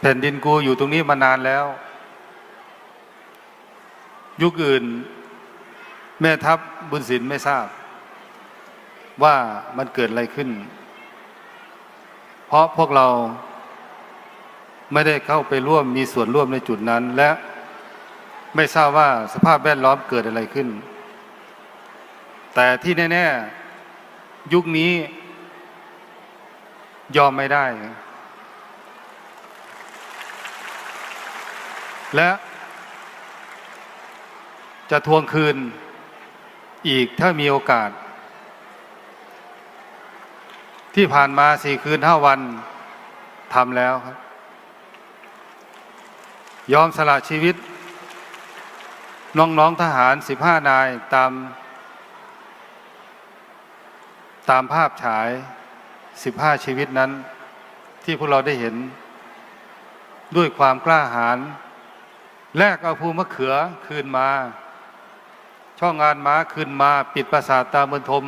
แผ่นดินกูอยู่ตรงนี้มานานแล้ว ยุคอื่น แม่ทัพบุญศิลป์ไม่ทราบ ว่ามันเกิดอะไรขึ้น เพราะพวกเราไม่ได้เข้าไปร่วมมีส่วนร่วมในจุดนั้น และไม่ทราบว่าสภาพแวดล้อมเกิดอะไรขึ้น แต่ที่แน่ ๆ ยุคนี้ยอมไม่ได้ และจะทวงคืนอีกถ้ามีโอกาส ที่ผ่านมาสี่คืนห้าวันทำแล้วครับ ยอมสละชีวิต น้อง ๆ ทหารสิบห้านายตาม ตามภาพฉายสิบห้าชีวิตนั้น ที่พวกเราได้เห็น ด้วยความกล้าหาญ แลกเอาภูมะเขือคืนมา ช่องงานม้าคืนมา ปิดปราสาทตาเมืองทม